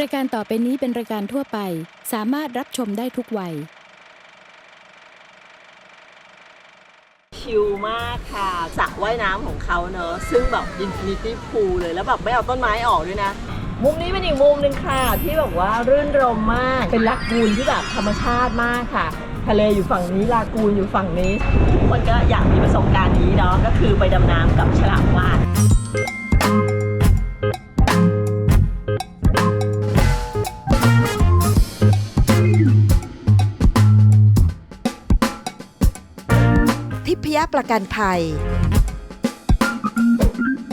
รายการต่อไปนี้เป็นรายการทั่วไป สามารถรับชมได้ทุกวัย ชิลมากค่ะสระว่ายน้ำของเขาเนอะซึ่งแบบอินฟินิตี้พูลเลยแล้วแบบไม่เอาต้นไม้ออกด้วยนะ มุมนี้เป็นอีกมุมหนึ่งค่ะ ที่แบบว่ารื่นรมมาก เป็นลากูนที่แบบธรรมชาติมากค่ะ ทะเลอยู่ฝั่งนี้ลากูนอยู่ฝั่งนี้ทุกคนก็อยากมีประสบการณ์นี้เนาะก็คือไปดำน้ำกับฉลามวาฬ ทิพยประกันภัย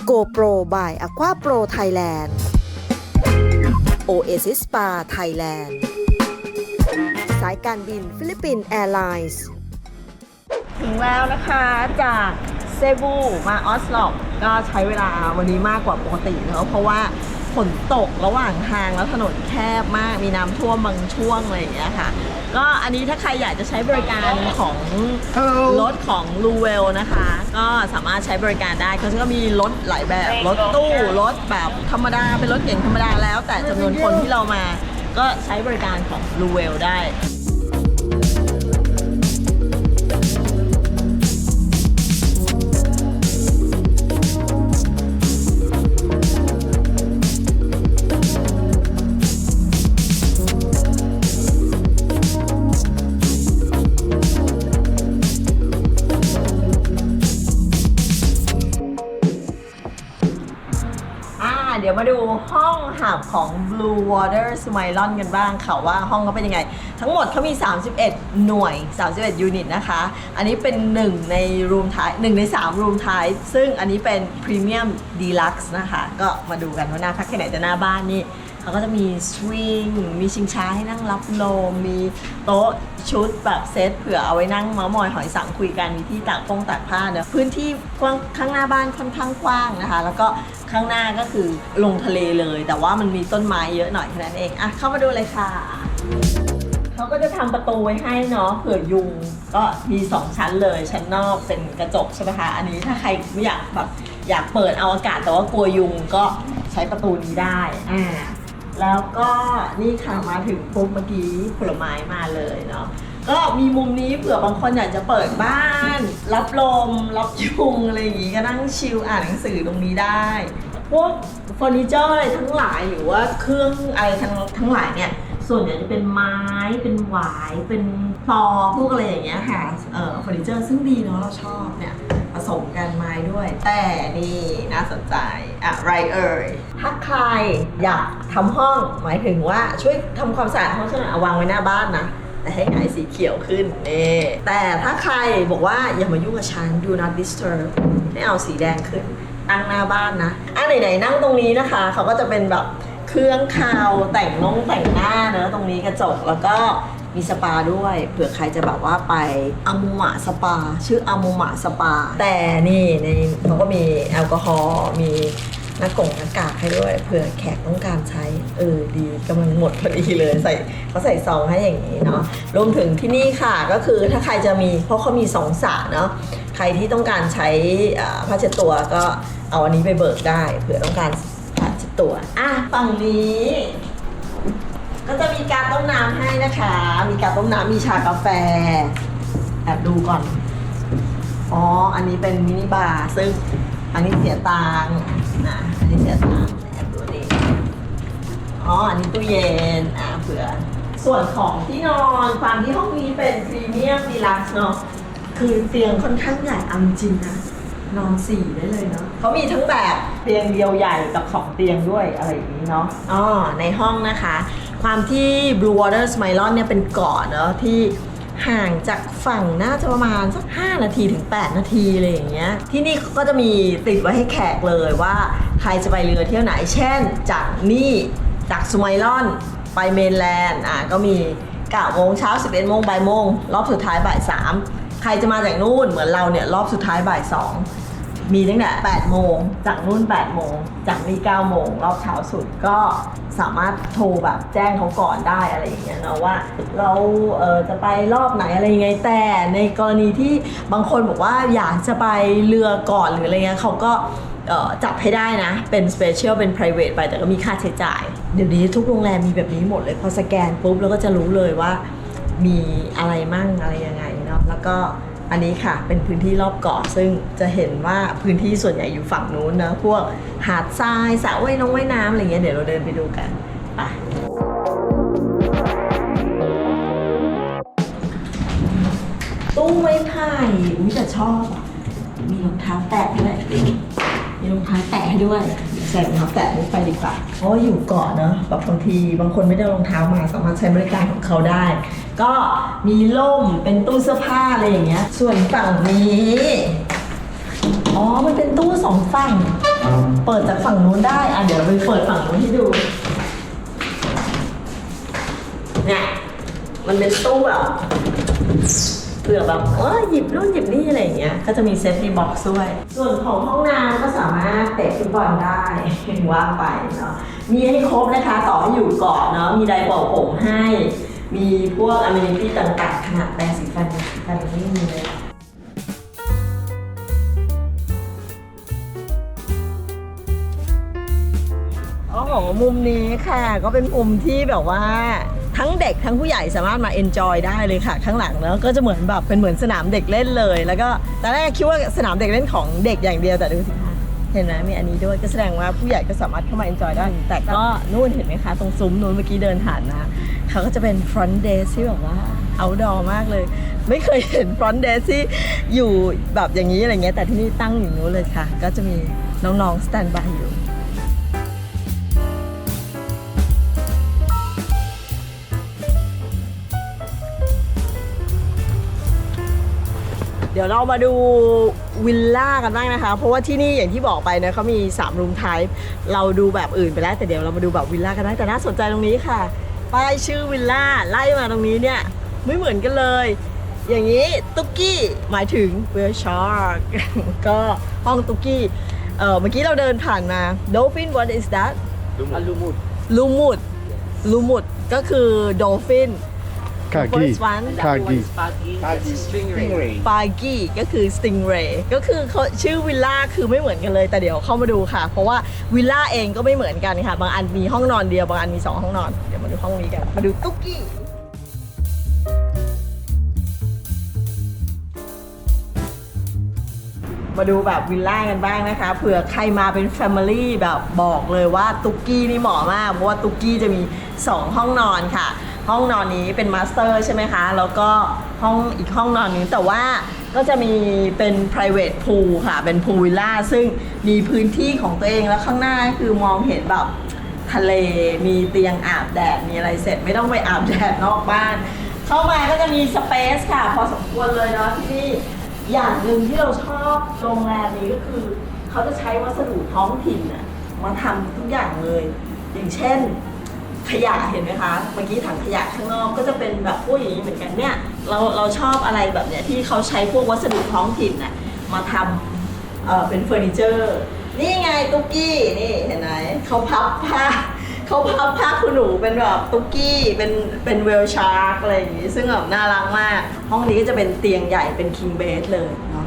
GoPro by Aqua Pro Thailand Oasis Spa Thailand สายการบินฟิลิปปินส์แอร์ไลน์ถึงแล้วนะคะจากเซบูมาออสลอปก็ใช้เวลาวันนี้มากกว่าปกติเนอะเพราะว่า ฝนตกระหว่างทางแล้วถนนแคบมากมีน้ำท่วมบางช่วงอะไรอย่างเงี้ยค่ะ ก็อันนี้ถ้าใครอยากจะใช้บริการของรถของลูเวลนะคะ ก็สามารถใช้บริการได้เขาก็มีรถหลายแบบรถตู้รถแบบธรรมดาเป็นรถเก๋งธรรมดาแล้ว แต่จำนวนคนที่เรามาก็ใช้บริการของลูเวลได้ ถามของ Blue Water Smilon กันบ้างค่ะว่าห้องเขาเป็นยังไง ทั้งหมดเขามี 31 หน่วย 31 ยูนิตนะคะ อันนี้เป็น 1 ในรูมท้าย1ใน 3 รูมท้าย ซึ่งอันนี้เป็น Premium Deluxe นะคะ ก็มาดูกันว่าหน้าพักแค่ไหนจะหน้าบ้านนี่ เขาก็จะมีสวิง มีชิงช้าให้นั่งรับลม มีโต๊ะชุดแบบเซตเผื่อเอาไว้นั่งเมาส์มอยหอยสังคุยกันมีที่ตากพงตากผ้าเนอะพื้นที่กว้างข้างหน้าบ้านค่อนข้างกว้างนะคะ แล้วก็ข้างหน้าก็คือลงทะเลเลย แต่ว่ามันมีต้นไม้เยอะหน่อยแค่นั้นเองอะเข้ามาดูเลยค่ะเขาก็จะทำประตูไว้ให้เนาะเผื่อยุงก็มี 2 ชั้นเลย ชั้นนอกเป็นกระจกใช่ไหมคะอันนี้ถ้าใครไม่อยากแบบอยากเปิดเอาอากาศแต่ว่ากลัวยุงก็ใช้ประตูนี้ได้อ่า แล้วก็นี่ค่ะมาถึงปุ๊บเมื่อกี้ผลไม้มาเลยเนาะก็มีมุมนี้เผื่อบางคนอยากจะเปิดบ้าน รับลม รับยุงอะไรอย่างงี้ก็นั่งชิลอ่านหนังสือตรงนี้ได้พวกเฟอร์นิเจอร์อะไรทั้งหลายหรือว่าเครื่องอะไรทั้งทั้งหลายเนี่ยส่วนใหญ่จะเป็นไม้ เป็นหวาย เป็นพลอพวกอะไรอย่างเงี้ยค่ะเออเฟอร์นิเจอร์ซึ่งดีเนาะเราชอบเนี่ย ผสมกันไม้ด้วย แต่นี่น่าสนใจอะไรเอ่ย ถ้าใครอยากทำห้องหมายถึงว่าช่วยทำความสะอาดห้องฉันหน่อยเอาวางไว้หน้าบ้านนะ แต่ให้หงายสีเขียวขึ้นนี่แต่ถ้าใครบอกว่าอย่ามายุ่งกับฉัน do not disturb ให้เอาสีแดงขึ้นตั้งหน้าบ้านนะอะไหนๆนั่งตรงนี้นะคะ เขาก็จะเป็นแบบเครื่องคาวแต่งน้องแต่งหน้าเนอะตรงนี้กระจกแล้วก็ มีสปาด้วย เผื่อใครจะแบบว่าไปอามูมะสปา ชื่ออามูมะสปา แต่นี่ในเขาก็มีแอลกอฮอล์มีหน้ากงหน้ากากให้ด้วยเผื่อแขกต้องการใช้ เออดีกำลังหมดพอดีเลยใส่เขาใส่ซองให้อย่างนี้เนาะรวมถึงที่นี่ค่ะก็คือถ้าใครจะมีเพราะเขามีสองสระเนาะใครที่ต้องการใช้ผ้าเช็ดตัวก็เอาอันนี้ไปเบิกได้ เผื่อต้องการผ้าเช็ดตัวอะฝั่งนี้ ก็จะมีการต้มน้ำให้นะคะ มีการต้มน้ำมีชากาแฟแอบดูก่อน อ๋อ อันนี้เป็นมินิบาร์ซึ่งอันนี้เสียตังค์นะอันนี้เสียตังค์แอบดูนี่อ๋อ อันนี้ตู้เย็น อะเผื่อ ส่วนของที่นอนความที่ห้องนี้เป็นพรีเมียมดีลักซ์เนาะ คือเตียงค่อนข้างใหญ่เอาจริงนะนอนสี่ได้เลยเนาะเขามีทั้งแบบเตียงเดียวใหญ่กับสองเตียงด้วยอะไรอย่างนี้เนาะอ๋อในห้องนะคะ ความที่ Blue Water Smilon เนี่ยเป็นเกาะเนาะที่ห่างจากฝั่งน่าจะประมาณสัก 5 นาทีถึง 8 นาทีอะไรอย่างเงี้ย ที่นี่ก็จะมีติดไว้ให้แขกเลยว่าใครจะไปเรือเที่ยวไหน เช่น จากนี่จากสไมลอนไปเมนแลนด์อะก็มี9โมงเช้า 11โมงบ่ายโมงรอบสุดท้ายบ่าย 3 ใครจะมาจากนู่นเหมือนเราเนี่ยรอบสุดท้ายบ่าย 2 มีตั้งแต่8โมง จากนู่น8โมง จากนี่9โมง รอบเช้าสุดก็สามารถโทรแบบแจ้งเขาก่อนได้อะไรอย่างเงี้ยเนาะว่า เราเออจะไปรอบไหนอะไรยังไงแต่ในกรณีที่บางคนบอกว่าอยากจะไปเรือก่อนหรืออะไรเงี้ยเขาก็จับให้ได้นะ เป็น special เป็น private ไป แต่ก็มีค่าใช้จ่าย เดี๋ยวนี้ทุกโรงแรมมีแบบนี้หมดเลย พอสแกนปุ๊บเราก็จะรู้เลยว่ามีอะไรมั่งอะไรยังไงเนาะแล้วก็ อันนี้ค่ะเป็นพื้นที่รอบเกาะซึ่งจะเห็นว่าพื้นที่ส่วนใหญ่อยู่ฝั่งนู้นนะพวกหาดทรายสระว่ายน้องว่ายน้ำอะไรเงี้ยเดี๋ยวเราเดินไปดูกันไปตู้ไม้ไผ่อุ้ยแต่ชอบอะมีรองเท้าแตะด้วยมีรองเท้าแตะให้ด้วย ใส่รองเท้าแตะนี้ไปดีกว่าเพราะว่าอยู่เกาะเนอะแบบบางทีบางคนไม่ได้เอารองเท้ามาสามารถใช้บริการของเขาได้ ก็มีร่มเป็นตู้เสื้อผ้าอะไรอย่างเงี้ย ส่วนฝั่งนี้ อ๋อ มันเป็นตู้สองฝั่ง เปิดจากฝั่งนู้นได้อะเดี๋ยวไปเปิดฝั่งนู้นให้ดู เนี่ย มันเป็นตู้แบบ เผื่อแบบเออหยิบนู่นหยิบนี่อะไรอย่างเงี้ยก็จะมีเซฟตี้บ็อกซ์ด้วย ส่วนของห้องน้ำก็สามารถเตะฟุตบอลได้ว่างไปเนาะมีให้ครบนะคะต่อให้อยู่เกาะเนาะมีไดร์เป่าผมให้ มีพวกอ m ม n i ตี้ต่างๆขนาดแปรงสีฟันสีฟันไม่มีเลยโอ้โหมุมนี้ค่ะ ก็เป็นมุมที่แบบว่า ทั้งเด็กทั้งผู้ใหญ่สามารถมาเอนจอยได้เลยค่ะ ข้างหลังแล้วก็จะเหมือนแบบเป็นเหมือนสนามเด็กเล่นเลย แล้วก็ตอนแรกคิดว่าสนามเด็กเล่นของเด็กอย่างเดียวแต่ดูสิคะเห็นไหมมีอันนี้ด้วยก็แสดงว่าผู้ใหญ่ก็สามารถเข้ามาเอนจอยได้ แต่ก็นู่นเห็นไหมคะตรงซุ้มนู้นเมื่อกี้เดินผ่านมาเขาก็จะเป็น front desk ที่แบบว่า outdoor มากเลย ไม่เคยเห็น front desk ที่อยู่แบบอย่างนี้อะไรเงี้ยแต่ที่นี่ตั้งอยู่นู้นเลยค่ะ ก็จะมีน้องๆ stand by อยู่ ดี๋ยวเรามาดูวิลล่ากันบ้างนะคะ เพราะว่าที่นี่อย่างที่บอกไปนะเขามี3รูมไทป์เราดูแบบอื่นไปแล้ว แต่เดี๋ยวเรามาดูแบบวิลล่ากันบ้างแต่น่าสนใจตรงนี้ค่ะ ป้ายชื่อวิลล่าไล่มาตรงนี้เนี่ยไม่เหมือนกันเลย อย่างนี้ตุ๊กกี้หมายถึงเวลชาร์กก็ห้องตุ๊กกี้เออเมื่อกี้เราเดินผ่านมา Dolphin what is that ลูมุดลูมุดก็คือ Dolphin Kagi. First one Kagi. Stingray. ปากี้ก็คือ Stingray ก็คือเขาชื่อวิลล่าคือไม่เหมือนกันเลย แต่เดี๋ยวเข้ามาดูค่ะ เพราะว่าวิลล่าเองก็ไม่เหมือนกันค่ะ บางอันมีห้องนอนเดียว บางอันมี 2 ห้องนอน เดี๋ยวมาดูห้องนี้กัน มาดูตุ๊กกี้ มาดูแบบวิลล่ากันบ้างนะคะเผื่อใครมาเป็นแฟมิลี่แบบบอกเลยว่าตุ๊กกี้นี่เหมาะมาก เพราะว่าตุ๊กกี้จะมี 2 ห้องนอนค่ะ ห้องนอนนี้เป็นมาสเตอร์ใช่ไหมคะ แล้วก็ห้องอีกห้องนอนนึงแต่ว่าก็จะมีเป็น private pool ค่ะ เป็นพูลวิลล่าซึ่งมีพื้นที่ของตัวเองแล้วข้างหน้าคือมองเห็นแบบทะเล มีเตียงอาบแดด มีอะไรเสร็จไม่ต้องไปอาบแดดนอกบ้าน เข้ามาก็จะมีสเปซค่ะ พอสมควรเลยเนาะที่นี่อย่างหนึ่งที่เราชอบโรงแรมนี้ก็คือ เขาจะใช้วัสดุท้องถิ่นน่ะมาทำทุกอย่างเลย อย่างเช่น ขยะเห็นไหมคะ เมื่อกี้ถังขยะข้างนอกก็จะเป็นแบบพวกอย่างนี้เหมือนกันเนี่ย เราเราชอบอะไรแบบเนี้ยที่เขาใช้พวกวัสดุท้องถิ่นน่ะมาทำเอ่อเป็นเฟอร์นิเจอร์ นี่ไงตุ๊กกี้นี่เห็นไหมเขาพับผ้าเขาพับผ้าคุณหนูเป็นแบบตุ๊กกี้เป็นเป็นเวลชาร์กอะไรอย่างงี้ซึ่งแบบน่ารักมาก ห้องนี้ก็จะเป็นเตียงใหญ่เป็นคิงเบสเลยเนาะ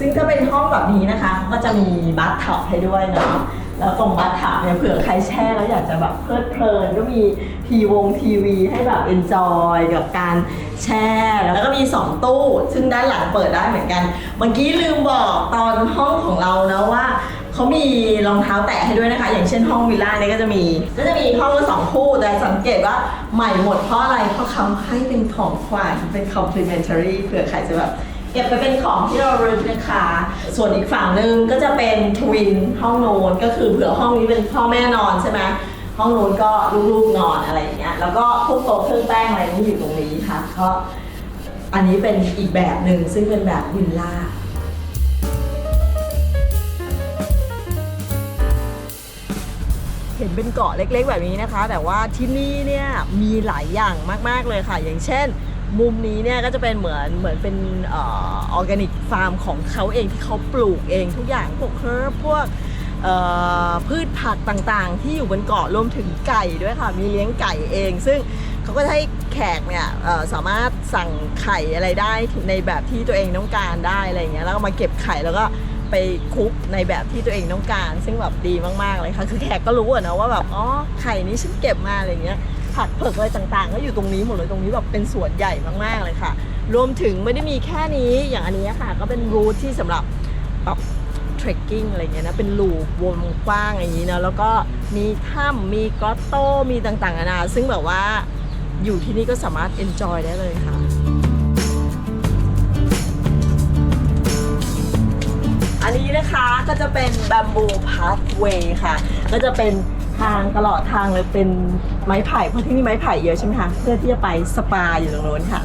ซึ่งถ้าเป็นห้องแบบนี้นะคะ ก็จะมีบัตท็อปให้ด้วยเนาะแล้วตรงบัตท็อปเนี่ยเผื่อใครแช่แล้วอยากจะแบบเพลิดเพลินก็มีทีวงทีวีให้แบบเอนจอยกับการแช่แล้วก็มี 2 ตู้ ซึ่งด้านหลังเปิดได้เหมือนกัน เมื่อกี้ลืมบอกตอนห้องของเรานะว่าเขามีรองเท้าแตะให้ด้วยนะคะ อย่างเช่นห้องวิลล่าเนี่ยก็จะมี ก็จะมีห้องละสองคู่ แต่สังเกตว่าใหม่หมดเพราะอะไร เพราะเขาให้เป็นของขวัญเป็น complimentary เผื่อใครจะแบบ เก็บไปเป็นของที่เรารึกนะคะ ส่วนอีกฝั่งหนึ่งก็จะเป็นทวินห้องโน้นก็คือเผื่อห้องนี้เป็นพ่อแม่นอนใช่ไหมห้องโน้นก็ลูกๆนอนอะไรอย่างเงี้ยแล้วก็พวกโต๊ะเครื่องแป้งอะไรนี่อยู่ตรงนี้ค่ะก็อันนี้เป็นอีกแบบหนึ่งซึ่งเป็นแบบวิลล่าเห็นเป็นเกาะเล็กๆ แบบนี้นะคะ แต่ว่าที่นี่เนี่ยมีหลายอย่างมากๆเลยค่ะ อย่างเช่น มุมนี้เนี่ยก็จะเป็นเหมือนเหมือนเป็นออร์แกนิกฟาร์มของเขาเองที่เขาปลูกเองทุกอย่างพวกเคิร์ฟพวกพืชผักต่างๆ ที่อยู่บนเกาะรวมถึงไก่ด้วยค่ะ มีเลี้ยงไก่เอง ซึ่งเขาก็ให้แขกเนี่ยสามารถสั่งไข่อะไรได้ในแบบที่ตัวเองต้องการได้อะไรอย่างเงี้ยแล้วก็มาเก็บไข่แล้วก็ไปคลุกในแบบที่ตัวเองต้องการ ซึ่งแบบดีมากๆเลยค่ะ คือแขกก็รู้อะนะว่าแบบอ๋อไข่นี้ฉันเก็บมาอะไรอย่างเงี้ย ผักเผือกอะไรต่างๆ ก็อยู่ตรงนี้หมดเลยตรงนี้แบบเป็นสวนใหญ่มากๆเลยค่ะ รวมถึงไม่ได้มีแค่นี้อย่างอันนี้ค่ะ ก็เป็นรูทที่สำหรับแบบเทรคกิ้งอะไรเงี้ยนะเป็นลูปวงกว้างอย่างนี้นะแล้วก็มีถ้ำมีกอตโต้มีต่างๆนานาซึ่งแบบว่าอยู่ที่นี่ก็สามารถ enjoy ได้เลยค่ะอันนี้นะคะก็จะเป็น bamboo pathway ค่ะ ก็จะเป็น ทางตลอดทางเลยเป็นไม้ไผ่เพราะที่นี่ไม้ไผ่เยอะใช่ไหมคะเพื่อที่จะไปสปาอยู่ตรงโน้นค่ะ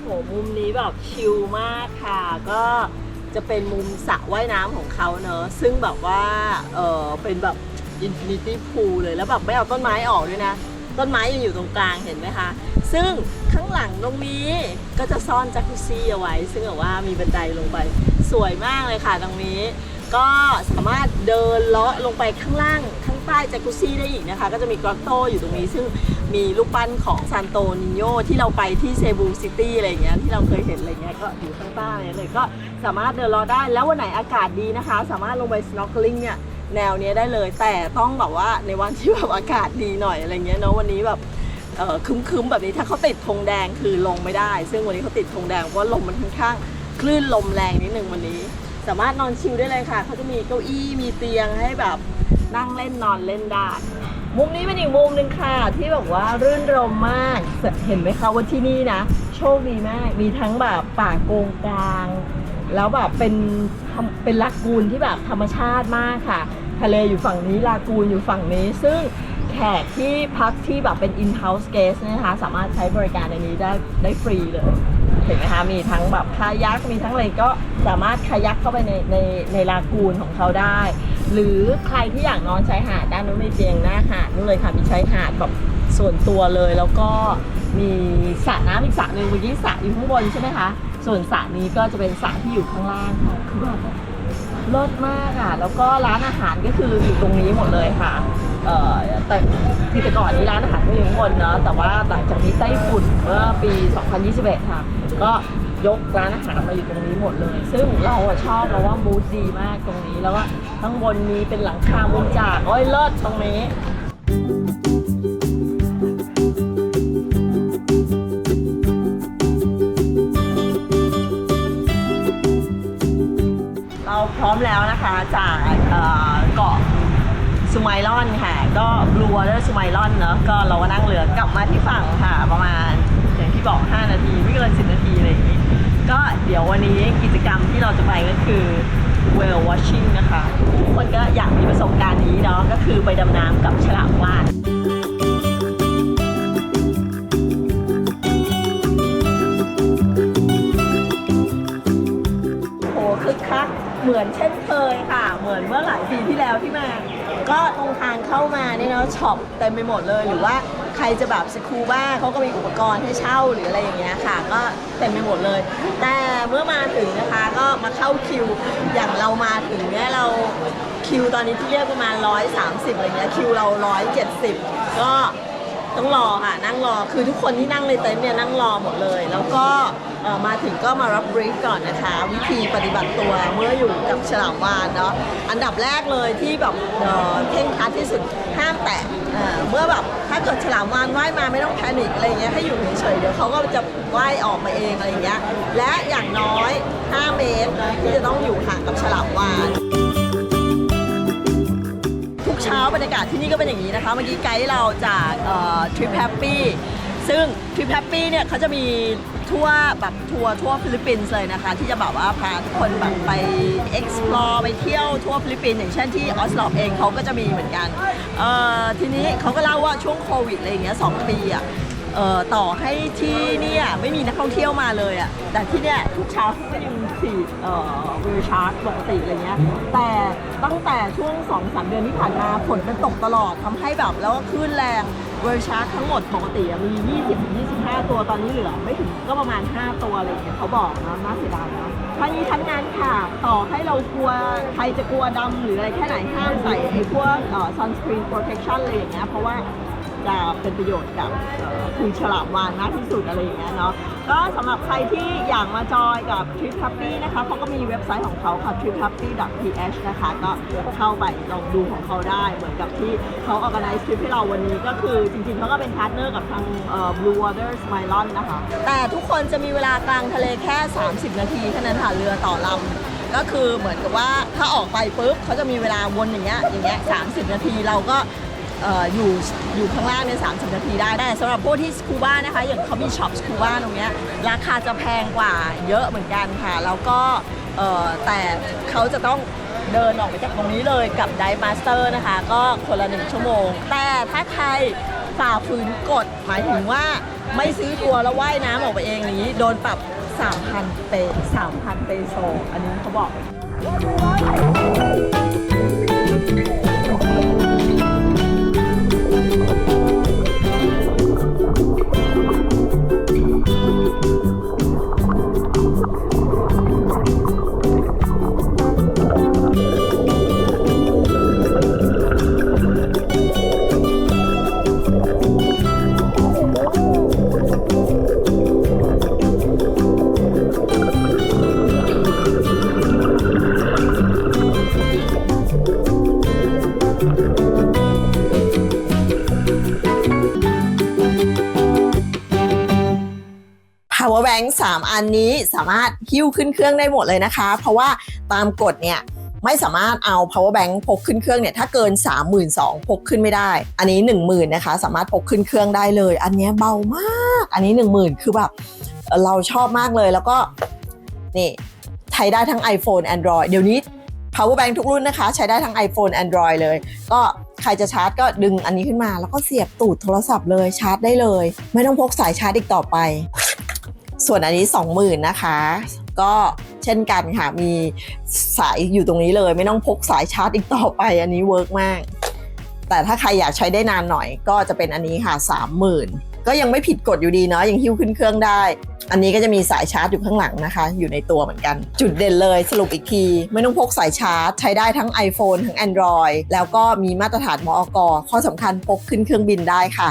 โหมุมนี้แบบชิลมากค่ะ ก็จะเป็นมุมสระว่ายน้ำของเขาเนอะซึ่งแบบว่าเออเป็นแบบอินฟินิตี้พูลเลยแล้วแบบไม่เอาต้นไม้ออกด้วยนะ ต้นไม้ยังอยู่ตรงกลางเห็นไหมคะ ซึ่งข้างหลังตรงนี้ก็จะซ่อนจักรุซี่เอาไว้ ซึ่งแบบว่ามีบันไดลงไปสวยมากเลยค่ะตรงนี้ ก็สามารถเดินเลาะลงไปข้างล่างข้างใต้จักรุซี่ได้อีกนะคะ ก็จะมีกรอตโตอยู่ตรงนี้ ซึ่งมีรูปปั้นของซานโตนิโยที่เราไปที่เซบูซิตี้อะไรเงี้ยที่เราเคยเห็นอะไรเงี้ยก็อยู่ข้างใต้เลยก็สามารถเดินเลาะได้แล้ววันไหนอากาศดีนะคะ สามารถลงไป snorkeling เนี่ยแนวเนี้ยได้เลยแต่ต้องแบบว่าในวันที่แบบอากาศดีหน่อยอะไรเงี้ยเนาะวันนี้แบบ คึมๆแบบนี้ถ้าเขาติดธงแดงคือลงไม่ได้ ซึ่งวันนี้เขาติดธงแดงเพราะลมมันค่อนข้างคลื่นลมแรงนิดนึงวันนี้ สามารถนอนชิลได้เลยค่ะเขาจะมีเก้าอี้มีเตียงให้แบบนั่งเล่นนอนเล่นได้มุมนี้เป็นอีกมุมหนึ่งค่ะ ที่แบบว่ารื่นรมมากเห็นไหมคะว่าที่นี่นะ โชคดีมากมีทั้งแบบป่าโกงกลาง แล้วแบบเป็นเป็นลากูนที่แบบธรรมชาติมากค่ะ ทะเลอยู่ฝั่งนี้ลากูนอยู่ฝั่งนี้ซึ่ง ขกที่พักที่แบบเป็น in-house guest เนยนะคะสามารถใช้บริการในนี้ได้ได้ฟรีเลย เห็นไหมคะมีทั้งแบบคายักมีทั้งอะไรก็สามารถคายักเข้าไปในในในลากูนของเขาได้ หรือใครที่อยากนอนชายหาดด้านนู้นมีเตียงหน้าหาดนู่นเลยค่ะมีชายหาดแบบส่วนตัวเลยแล้วก็มีสระน้ำอีกสระหนึ่งเมื่อกี้สระอยู่ข้างบนใช่ไหมคะ ส่วนสระนี้ก็จะเป็นสระที่อยู่ข้างล่างค่ะคือแบบเลิศมากอะ แล้วก็ร้านอาหารก็คืออยู่ตรงนี้หมดเลยค่ะ เอ่อแต่คือแต่ก่อนนี้ร้านอาหารก็อยู่ข้างบนเนาะแต่ว่าหลังจากนี้ไต้ฝุ่นเมื่อปี 2021 ค่ะ ก็ยกร้านอาหารมาอยู่ตรงนี้หมดเลย ซึ่งเราอะชอบเราว่ามูดดีมากตรงนี้แล้วก็ข้างบนมีเป็นหลังคามุงจากโอ้ยเลิศตรงนี้เราพร้อมแล้วนะคะจากเอ่อเกาะ สุไมลอนค่ะ ก็บลูวอเตอร์สุไมลอนเนอะก็เราก็นั่งเรือกลับมาที่ฝั่งค่ะ ประมาณอย่างที่บอก 5 นาที ไม่เกิน 10 นาทีอะไรอย่างนี้ ก็เดี๋ยววันนี้กิจกรรมที่เราจะไปก็คือ whale watching นะคะทุกคนก็อยากมีประสบการณ์นี้เนาะก็คือไปดำน้ำกับฉลามวาฬโหคึกคักเหมือนเช่นเคยค่ะ เหมือนเมื่อหลายปีที่แล้วที่มา ก็ตรงทางเข้ามาเนี่ยเนาะช็อปเต็มไปหมดเลย หรือว่าใครจะแบบสคูบ้าเขาก็มีอุปกรณ์ให้เช่าหรืออะไรอย่างเงี้ยค่ะ ก็เต็มไปหมดเลย แต่เมื่อมาถึงนะคะก็มาเข้าคิวอย่างเรามาถึงเนี่ยเราคิวตอนนี้ที่เรียกประมาณ 130อะไรเงี้ยคิวเรา 170 ก็ ต้องรอค่ะนั่งรอคือทุกคนที่นั่งในเต็นท์เนี่ยนั่งรอหมดเลย แล้วก็มาถึงก็มารับบรีฟก่อนนะคะ วิธีปฏิบัติตัวเมื่ออยู่กับฉลามวาฬเนาะอันดับแรกเลยที่แบบเอ่อเข่งคัดที่สุดห้ามแตะเมื่อแบบถ้าเกิดฉลามวาฬว่ายมาไม่ต้องแพนิคอะไรเงี้ยให้อยู่เฉยๆเดี๋ยวเขาก็จะว่ายออกมาเองอะไรเงี้ยและอย่างน้อย 5 เมตรที่จะต้องอยู่ห่างกับฉลามวาฬทุก เช้าบรรยากาศที่นี่ก็เป็นอย่างนี้นะคะ เมื่อกี้ไกด์เราจากทริปแฮปปี้ซึ่งทริปแฮปปี้เนี่ยเขาจะมีทั่วแบบทัวร์ทั่วฟิลิปปินส์เลยนะคะ ที่จะแบบว่าพาทุกคนแบบไป explore ไปเที่ยวทั่วฟิลิปปินส์อย่างเช่นที่ออสลอเองเขาก็จะมีเหมือนกันเอ่อทีนี้เขาก็เล่าว่าช่วงโควิดอะไรอย่างเงี้ยสองปีอะต่อให้ที่เนี่ยไม่มีนักท่องเที่ยวมาเลยอะ่ะแต่ที่เนี่ยทุกเช้าเขาก็ยัง ฉีดเอ่อวิวชาร์จปกติอะไรเงี้ย แต่ตั้งแต่ช่วง2อสเดือนที่ผ่านมาฝนมันตกตลอดทำให้แบบแล้วก็คลื่นแรงเวอร์ชาร์ทั้งหมดปกติอะมี 20-25 ตัวตอนนี้เหลือไม่ถึงก็ประมาณ 5 ตัวอะไรอย่างเงี้ยเขาบอกนะน่าเสียดายนะทั้งนี้ทั้งนั้นค่ะ ต่อให้เรากลัวใครจะกลัวดำหรืออะไรแค่ไหนห้ามใส่ไอ้พวกเอ่อ sunscreen protection อะไรอย่างเงี้ยเพราะว่าจะเป็นประโยชน์กับเอ่อคุณฉลามวานมากที่สุดอะไรอย่างเงี้ยเนาะ ก็สำหรับใครที่อยากมาจอยกับ Trip Happy นะคะเขาก็มีเว็บไซต์ของเขาค่ะ triphappy.th นะคะ ก็เข้าไปลองดูของเขาได้เหมือนกับที่เขา organize trip ให้เราวันนี้ก็คือจริงๆเขาก็เป็นพาร์ทเนอร์กับทาง Blue Water Smilon นะคะ แต่ทุกคนจะมีเวลากลางทะเลแค่ 30 นาทีเท่านั้นค่ะเรือต่อลำก็คือเหมือนกับว่าถ้าออกไปปุ๊บเขาจะมีเวลาวนอย่างเงี้ยอย่างเงี้ย30นาทีเราก็ เอ่ออยู่อยู่ข้างล่างในย30 นาทีได้แต่สำหรับพวกที่สกูบ้านะคะอย่างเขามีช็อปสกูบ้าตรงเนี้ยราคาจะแพงกว่าเยอะเหมือนกันค่ะ แล้วก็เอ่อแต่เขาจะต้องเดินออกไปจากตรงนี้เลยกับไดมาสเตอร์นะคะ ก็คนละหนึ่งชั่วโมง แต่ถ้าใครฝ่าฝืนกฎหมายถึงว่าไม่ซื้อทัวร์แล้วว่ายน้ำออกไปเองอย่างนี้ โดนปรับ 3,000 เป3,000 เปโซอันนี้เขาบอก 3 อันนี้สามารถหิ้วขึ้นเครื่องได้หมดเลยนะคะ เพราะว่าตามกฎเนี่ยไม่สามารถเอา power bank พกขึ้นเครื่องเนี่ยถ้าเกิน 32,000พกขึ้นไม่ได้ อันนี้ 10,000นะคะ สามารถพกขึ้นเครื่องได้เลย อันเนี้ยเบามาก อันนี้ 10,000 คือแบบเอ่อเราชอบมากเลยแล้วก็นี่ใช้ได้ทั้ง iPhone Android เดี๋ยวนี้ power bank ทุกรุ่นนะคะ ใช้ได้ทั้ง iPhone Android เลย ก็ใครจะชาร์จก็ดึงอันนี้ขึ้นมา แล้วก็เสียบตูดโทรศัพท์เลยชาร์จได้เลย ไม่ต้องพกสายชาร์จอีกต่อไป ส่วนอันนี้ 20,000นะคะ ก็เช่นกันค่ะ มีสายอยู่ตรงนี้เลย ไม่ต้องพกสายชาร์จอีกต่อไป อันนี้เวิร์กมาก แต่ถ้าใครอยากใช้ได้นานหน่อยก็จะเป็นอันนี้ค่ะ 30,000 ก็ยังไม่ผิดกฎอยู่ดีเนาะยังหิ้วขึ้นเครื่องได้ อันนี้ก็จะมีสายชาร์จอยู่ข้างหลังนะคะ อยู่ในตัวเหมือนกัน จุดเด่นเลยสรุปอีกที ไม่ต้องพกสายชาร์จ ใช้ได้ทั้ง iPhone ทั้ง Android แล้วก็มีมาตรฐานมอกข้อสำคัญพกขึ้นเครื่องบินได้ค่ะ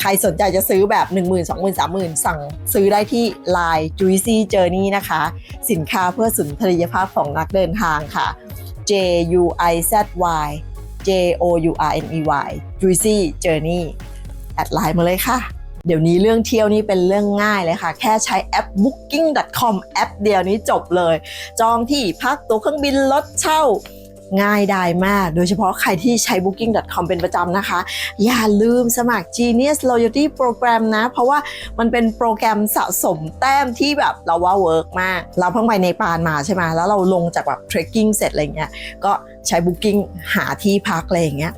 ใครสนใจจะซื้อแบบ 1 0 0 0 0 2 0 0 0 3 0,000 สั่งซื้อได้ที่ Line Juicy Journey นะคะ สินค้าเพื่อสุนทรียภาพของนักเดินทางค่ะ J U I Z Y J O U R N E Y Juicy Journey แอดไลน์มาเลยค่ะ เดี๋ยวนี้เรื่องเที่ยวนี่เป็นเรื่องง่ายเลยค่ะ แค่ใช้แอป booking.com แอปเดียวนี้จบเลย จองที่พักตั๋วเครื่องบินรถเช่าง่ายดายมาก โดยเฉพาะใครที่ใช้ booking.com เป็นประจำนะคะ อย่าลืมสมัคร Genius Loyalty Program นะ เพราะว่ามันเป็นโปรแกรมสะสมแต้มที่แบบเราว่าเวิร์กมาก เราเพิ่งไปในปานมาใช่ไหมแล้วเราลงจากแบบ trekking เสร็จอะไรเงี้ย ก็ใช้ Booking หาที่พักอะไรอย่างเงี้ย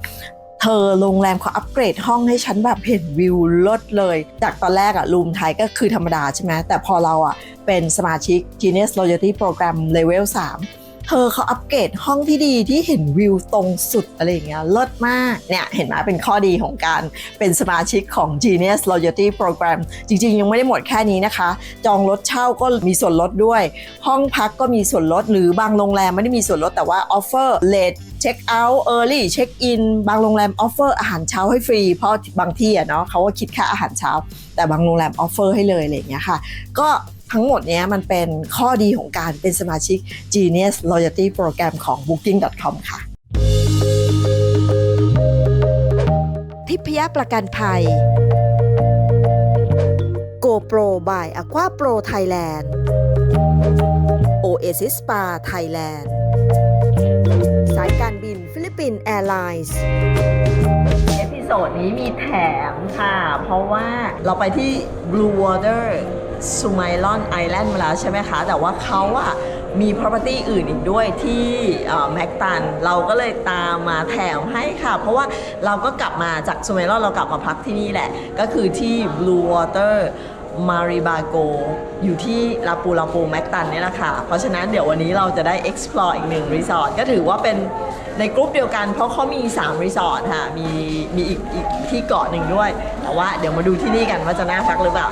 เธอโรงแรมเขาอัปเกรดห้องให้ฉันแบบเห็นวิวลดเลย จากตอนแรกอะรูมไทยก็คือธรรมดาใช่ไหมแต่พอเราอะเป็นสมาชิก Genius Loyalty Program Level 3 เธอเขาอัปเกรดห้องที่ดีที่เห็นวิวตรงสุดอะไรอย่างเงี้ยเลิศมากเนี่ยเห็นไหมเป็นข้อดีของการเป็นสมาชิกของ Genius Loyalty Program จริง ๆ ยังไม่ได้หมดแค่นี้นะคะ จองรถเช่าก็มีส่วนลดด้วย ห้องพักก็มีส่วนลด หรือบางโรงแรมไม่ได้มีส่วนลดแต่ว่า offer late check out early check in บางโรงแรม offer อร์อาหารเช้าให้ฟรี เพราะบางที่อะเนาะเขาก็คิดค่าอาหารเช้า แต่บางโรงแรม offer ให้เลยอะไรอย่างเงี้ยค่ะ ก็ ทั้งหมดเนี้ยมันเป็นข้อดีของการเป็นสมาชิก Genius Loyalty Program ของ Booking.com ค่ะ ทิพยประกันภัย GoPro by Aqua Pro Thailand Oasis Spa Thailand สายการบินฟิลิปปินส์แอร์ไลน์เอพิโซดนี้มีแถมค่ะ เพราะว่าเราไปที่ Blue Water s u m a i l o n Island มาแล้วใช่ไหมคะ แต่ว่าเขาอะมี property อื่นอีกด้วยที่แม็กตัน เราก็เลยตามมาแถมให้ค่ะ เพราะว่าเราก็กลับมาจาก s u m a i l o n เรากลับมาพักที่นี่แหละ ก็คือที่ Blue Water มาริบาโกอยู่ที่ลาปูลาปูแม็กตันนี่แหละค่ะ เพราะฉะนั้นเดี๋ยววันนี้เราจะได้ explore อีกหนึ่งรีสอร์ทก็ถือว่าเป็นในกรุ๊ปเดียวกัน เพราะเขามี 3 รีสอร์ทค่ะ มีมีอีกอีกที่เกาะหนึ่งด้วย แต่ว่าเดี๋ยวมาดูที่นี่กันว่าจะน่าพักหรือเปล่า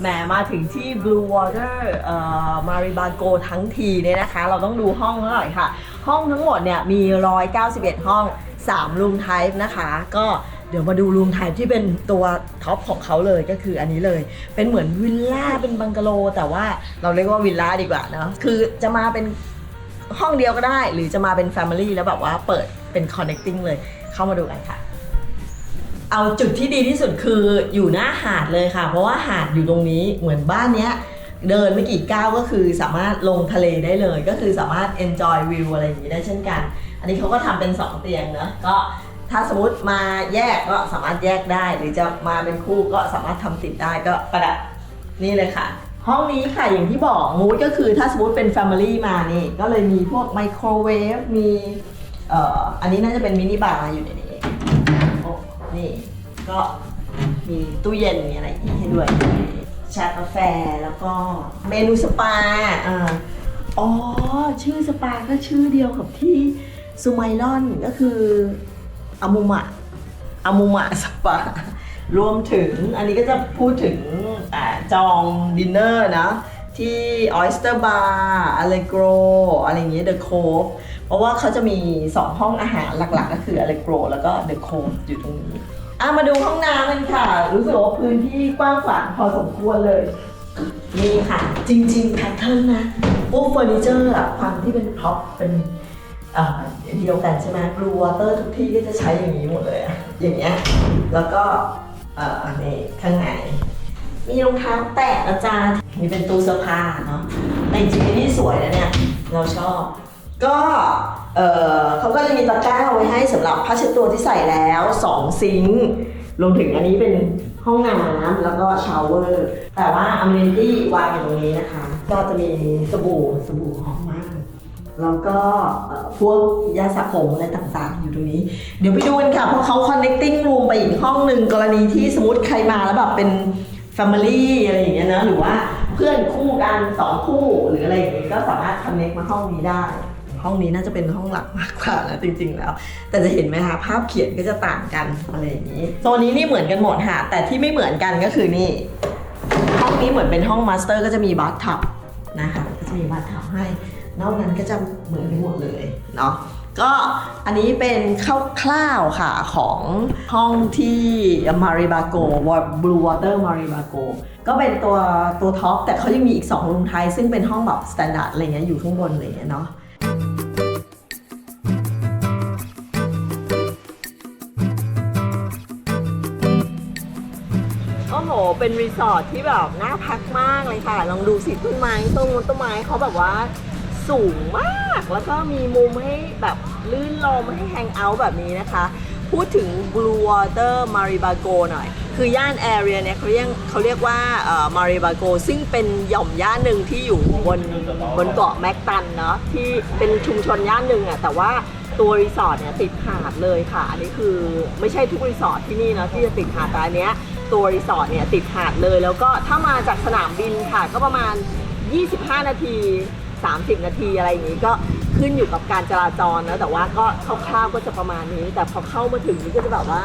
แหมมาถึงที่ Blue Water เอ่อ Maribago ทั้งทีเนี่ยนะคะ เราต้องดูห้องหน่อยค่ะ ห้องทั้งหมดเนี่ยมี 191 ห้อง 3 รูมไทป์นะคะ ก็เดี๋ยวมาดูรูมไทป์ที่เป็นตัวท็อปของเขาเลยก็คืออันนี้เลย เป็นเหมือนวิลล่าเป็นบังกะโล แต่ว่าเราเรียกว่าวิลล่าดีกว่าเนอะคือจะมาเป็นห้องเดียวก็ได้ หรือจะมาเป็น Family แล้วแบบว่าเปิดเป็น connecting เลยเข้ามาดูกันค่ะ เอาจุดที่ดีที่สุดคืออยู่หน้าหาดเลยค่ะ เพราะว่าหาดอยู่ตรงนี้เหมือนบ้านเนี้ยเดินไม่กี่ก้าวก็คือสามารถลงทะเลได้เลย ก็คือสามารถ enjoy view อะไรอย่างนี้ได้เช่นกัน อันนี้เขาก็ทำเป็น 2 เตียงเนะก็ถ้าสมมติมาแยกก็สามารถแยกได้ หรือจะมาเป็นคู่ก็สามารถทำติดได้ก็ประดับนี่เลยค่ะ ห้องนี้ค่ะอย่างที่บอกมูดก็คือถ้าสมมติเป็น Family มานี่ ก็เลยมีพวกไมโครเวฟมีเอ่ออันนี้น่าจะเป็นมินิบาร์อยู่ในนี้ นี่ก็มีตู้เย็นมีอะไรอย่างนี้ให้ด้วย ชากาแฟแล้วก็เมนูสปาอ่าอ๋อ ชื่อสปาก็ชื่อเดียวกับที่ซูไมลอนก็คืออามุมะอามุมะสปารวมถึงอันนี้ก็จะพูดถึงอจองดินเนอร์นะที่ Oyster Bar Allegro อะไรอย่างเงี้ย The Cove เพราะว่าเขาจะมี 2 ห้องอาหารหลักๆ ก็คือ Allegro แล้วก็ The Cove อยู่ตรงนี้อะมาดูห้องน้ำกันค่ะ รู้สึกว่าพื้นที่กว้างขวางพอสมควรเลย นี่ค่ะ จริงๆแพทเทิร์นนะพวกเฟอร์นิเจอร์อะความที่เป็นท็อปเป็นเอ่อเดียวกันใช่ไหมบลูวอเตอร์ทุกที่ก็จะใช้อย่างนี้หมดเลยอะอย่างเงี้ยแล้วก็เอ่อนี่ข้างในมีรองเท้าแตะนะจ๊ะมีเป็นตู้เสื้อผ้าเนาะแต่จริงๆนี่สวยนะเนี่ย เราชอบ ก็เออเขาก็จะมีตะกร้าไว้ให้สำหรับผ้าเช็ดตัวที่ใส่แล้ว2ซิงค์รวมถึงอันนี้เป็นห้องน้ำแล้วก็ชาวเวอร์ แต่ว่าอเมนิตี้วางอยู่ตรงนี้นะคะ ก็จะมีสบู่สบู่หอมมาก แล้วก็พวกยาสระผมอะไรต่างๆ อยู่ตรงนี้ เดี๋ยวไปดูกันค่ะ เพราะเขา connecting room ไปอีกห้องหนึ่งกรณีที่สมมติใครมาแล้วแบบเป็น family อะไรอย่างเงี้ยนะหรือว่าเพื่อนคู่กันสองคู่หรืออะไรอย่างงี้ก็สามารถ connect มาห้องนี้ได้ ห้องนี้น่าจะเป็นห้องหลักมากกว่านะจริงๆแล้ว แต่จะเห็นไหมคะภาพเขียนก็จะต่างกันอะไรอย่างนี้โซนนี้นี่เหมือนกันหมดค่ะ แต่ที่ไม่เหมือนกันก็คือนี่ ห้องนี้เหมือนเป็นห้องมาสเตอร์ก็จะมีบัตทับนะคะก็จะมีบัตทับให้ นอกนั้นก็จะเหมือนกันหมดเลยเนาะก็อันนี้เป็นคร่าวๆค่ะของห้องที่มาริบาโก Blue Water Maribago ก็เป็นตัวตัวท็อปแต่เขายังมีอีก2รูมไทยซึ่งเป็นห้องแบบสแตนดาร์ดอะไรเงี้ยอยู่ข้างบนอะไรเงี้ยเนาะ เป็นรีสอร์ทที่แบบน่าพักมากเลยค่ะ ลองดูสิต้นไม้ต้นมงต้นไม้เขาแบบว่าสูงมาก แล้วก็มีมุมให้แบบลื่นลมให้แฮงเอาท์แบบนี้นะคะ พูดถึง Blue Water Maribago หน่อย คือย่านแอเรียเนี่ยเขาเรียกเขาเรียกว่าเอ่อ Maribago ซึ่งเป็นหย่อมย่านหนึ่งที่อยู่บนบนเกาะแม็กตันเนาะที่เป็นชุมชนย่านหนึ่งอะแต่ว่า ตัวรีสอร์ทเนี่ยติดหาดเลยค่ะ อันนี้คือไม่ใช่ทุกรีสอร์ทที่นี่นะที่จะติดหาดแต่อันเนี้ยตัวรีสอร์ทเนี่ยติดหาดเลย แล้วก็ถ้ามาจากสนามบินค่ะ ก็ประมาณ 25 นาที 30 นาทีอะไรอย่างนี้ก็ขึ้นอยู่กับการจราจรนะแต่ว่าก็คร่าวๆก็จะประมาณนี้ แต่พอเข้ามาถึงนี่ก็จะแบบว่า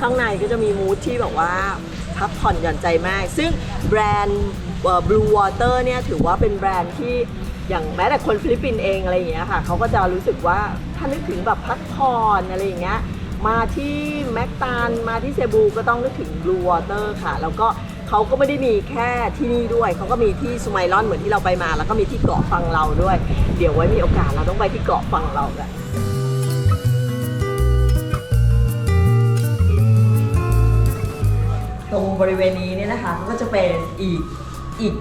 ข้างในก็จะมีมูทที่แบบว่าพักผ่อนหย่อนใจมาก ซึ่งแบรนด์เอ่อ Blue Water เนี่ยถือว่าเป็นแบรนด์ที่ อย่างแม้แต่คนฟิลิปปินส์เองอะไรอย่างเงี้ยค่ะเขาก็จะรู้สึกว่าถ้านึกถึงแบบพักผ่อนอะไรอย่างเงี้ยมาที่แมกตานมาที่เซบูก็ต้องนึกถึง Blue Water ค่ะ แล้วก็เขาก็ไม่ได้มีแค่ที่นี่ด้วย เขาก็มีที่สุไมลอนเหมือนที่เราไปมา แล้วก็มีที่เกาะฟังเราด้วย เดี๋ยวไว้มีโอกาสเราต้องไปที่เกาะฟังเรากันตรงบริเวณนี้เนี่ยนะคะก็จะเป็นอีกอีก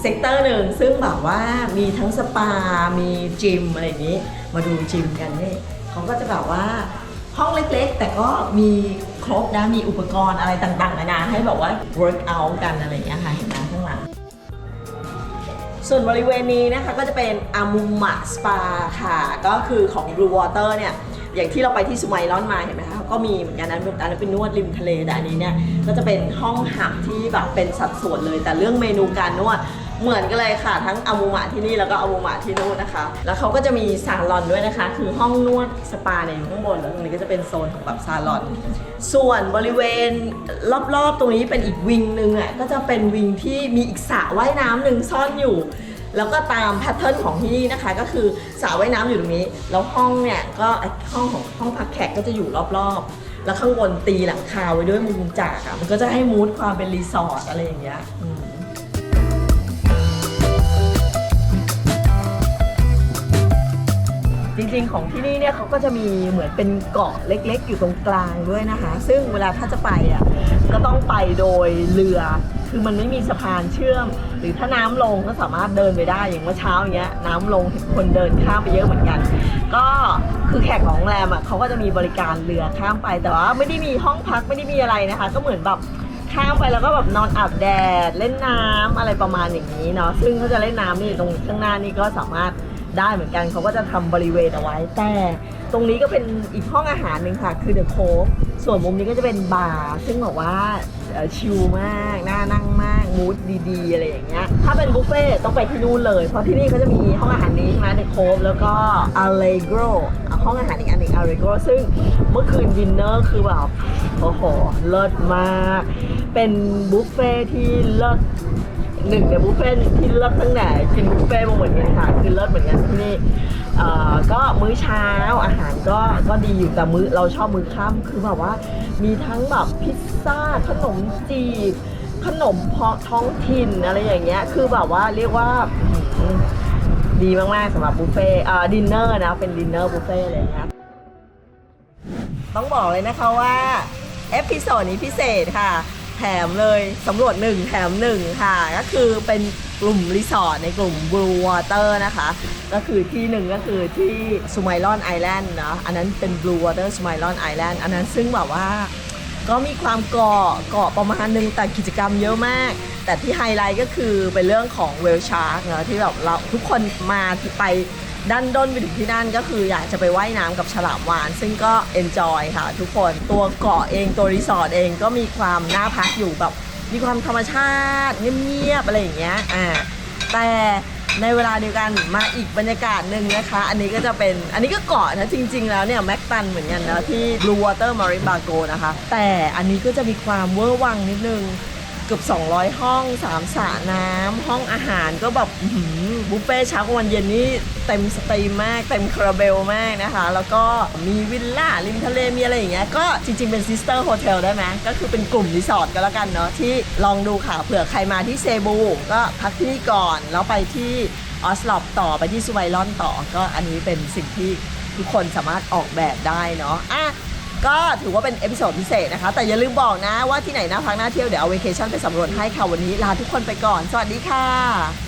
เซกเตอร์หนึ่งซึ่งแบบว่ามีทั้งสปา มีจิมอะไรอย่างนี้ มาดูจิมกันนี่เขาก็จะแบบว่าห้องเล็กๆ แต่ก็มีครบนะ มีอุปกรณ์อะไรต่างๆนานาให้แบบว่า work out กันอะไรอย่างเงี้ยค่ะเห็นไหมข้างหลัง ส่วนบริเวณนี้นะคะก็จะเป็นอามุมะสปาค่ะ ก็คือของ Blue Water เนี่ยอย่างที่เราไปที่สุไมลอนมาเห็นไหมคะก็มีเหมือนกันนะอันนั้นเป็นนวดริมทะเลแต่อันนี้เนี่ยก็จะเป็นห้องหับที่แบบเป็นสัดส่วนเลย แต่เรื่องเมนูการนวด เหมือนกันเลยค่ะ ทั้งอามูมะที่นี่แล้วก็อามูมะที่นู่นนะคะ แล้วเขาก็จะมีซาลอนด้วยนะคะ คือห้องนวดสปาเนี่ยอยู่ข้างบนแล้วตรงนี้ก็จะเป็นโซนของแบบซาลอน ส่วนบริเวณรอบๆ ตรงนี้เป็นอีกวิงหนึ่งอะก็จะเป็นวิงที่มีอีกสระว่ายน้ำหนึ่งซ่อนอยู่ แล้วก็ตามแพทเทิร์นของที่นี่นะคะ ก็คือสระว่ายน้ำอยู่ตรงนี้ แล้วห้องเนี่ยก็ห้องของห้องพักแขกก็จะอยู่รอบๆ แล้วข้างบนตีหลังคาไว้ด้วยมุมจากอะมันก็จะให้มูดความเป็นรีสอร์ทอะไรอย่างเงี้ยอืม จริงๆของที่นี่เนี่ยเขาก็จะมีเหมือนเป็นเกาะเล็กๆ อยู่ตรงกลางด้วยนะคะ ซึ่งเวลาถ้าจะไปอะก็ต้องไปโดยเรือ คือมันไม่มีสะพานเชื่อม หรือถ้าน้ำลงก็สามารถเดินไปได้อย่างเมื่อเช้าอย่างเงี้ยน้ำลงเห็นคนเดินข้ามไปเยอะเหมือนกัน ก็คือแขกของโรงแรมอะเขาก็จะมีบริการเรือข้ามไปแต่ว่าไม่ได้มีห้องพักไม่ได้มีอะไรนะคะ ก็เหมือนแบบข้ามไปแล้วก็แบบนอนอาบแดดเล่นน้ำอะไรประมาณอย่างนี้เนาะซึ่งเขาจะเล่นน้ำนี่ตรงข้างหน้านี่ก็สามารถ ได้เหมือนกันเขาก็จะทำบริเวณเอาไว้ แต่ตรงนี้ก็เป็นอีกห้องอาหารหนึ่งค่ะ คือเดอะโคฟส่วนมุมนี้ก็จะเป็นบาร์ซึ่งบอกว่าชิลมากน่านั่งมากมูดดีๆ อะไรอย่างเงี้ยถ้าเป็นบุฟเฟ่ต้องไปที่นู่นเลย เพราะที่นี่เขาจะมีห้องอาหารนี้ใช่ไหมเดอะโคฟแล้วก็ Allegro ห้องอาหารอีกอันหนึ่ง Allegro ซึ่งเมื่อคืนดินเนอร์คือแบบโอ้โหเลิศมาก เป็นบุฟเฟ่ที่เลิศ หนึ่งในบุฟเฟ่ที่เลิศตั้งแต่กินบุฟเฟ่มาเหมือนกันค่ะคือเลิศเหมือนกันที่นี่เอ่อก็มื้อเช้าอาหารก็ก็ดีอยู่แต่มื้อเราชอบมื้อค่ำคือแบบว่า มีทั้งแบบพิซซ่าขนมจีบขนมเพาะท้องถิ่นอะไรอย่างเงี้ยคือแบบว่าเรียกว่าดีมากๆสำหรับบุฟเฟ่อ่าดินเนอร์นะเป็นดินเนอร์บุฟเฟ่เลยนะครับต้องบอกเลยนะคะว่าเอพิโซดนี้พิเศษค่ะ แถมเลยสำรวจหนึ่งแถมหนึ่งค่ะ ก็คือเป็นกลุ่มรีสอร์ทในกลุ่ม Blue Water นะคะ ก็คือที่หนึ่งก็คือที่สม i ลอนไอแลนด์เนาะอันนั้นเป็น Blue Water สม i ลอนไอแลนด์อันนั้นซึ่งแบบว่าก็มีความเกาะเกาะประมาณหนึงแต่กิจกรรมเยอะมาก แต่ที่ไฮไลท์ก็คือเป็นเรื่องของเวลชาร์กเนาะที่แบบเราทุกคนมาที่ไป ด้านด้นไปถึงที่นั่นก็คืออยากจะไปไว่ายน้ำกับฉลามวาน ซึ่งก็เอนจอยค่ะ ทุกคนตัวเกาะเองตัวรีสอร์ทเองก็มีความน่าพักอยู่แบบมีความธรรมชาติเงียบๆอะไรอย่างเงี้ยอ่าแต่ในเวลาเดียวกันมาอีกบรรยากาศหนึ่งนะคะ อันนี้ก็จะเป็นอันนี้ก็เกาะนะจริง ๆ แล้วเนี่ยแม็กตันเหมือนกันนะที่ Blue Water Marine b a g o นะคะ แต่อันนี้ก็จะมีความเวอร์วังนิดนึง เกือบ 200 ห้อง3สระน้ำห้องอาหารก็แบบหือบุฟเฟ่เช้ากลางวันเย็นนี่เต็มสตรีมมากเต็มคาราเบลมากนะคะ แล้วก็มีวิลล่าริมทะเลมีอะไรอย่างเงี้ยก็จริง ๆ เป็นซิสเตอร์โฮเทลได้ไหมก็คือเป็นกลุ่มรีสอร์ทก็แล้วกันเนาะที่ลองดูค่ะเผื่อใครมาที่เซบูก็พักที่นี่ก่อน แล้วไปที่ออสลอปต่อไปที่สไวลอนต่อ ก็อันนี้เป็นสิ่งที่ทุกคนสามารถออกแบบได้เนาะอะ ก็ถือว่าเป็นเอพิโซดพิเศษนะคะ แต่อย่าลืมบอกนะว่าที่ไหนน่าพักน่าเที่ยวเดี๋ยวเอาเวเคชั่นไปสำรวจให้ค่ะวันนี้ลาทุกคนไปก่อน สวัสดีค่ะ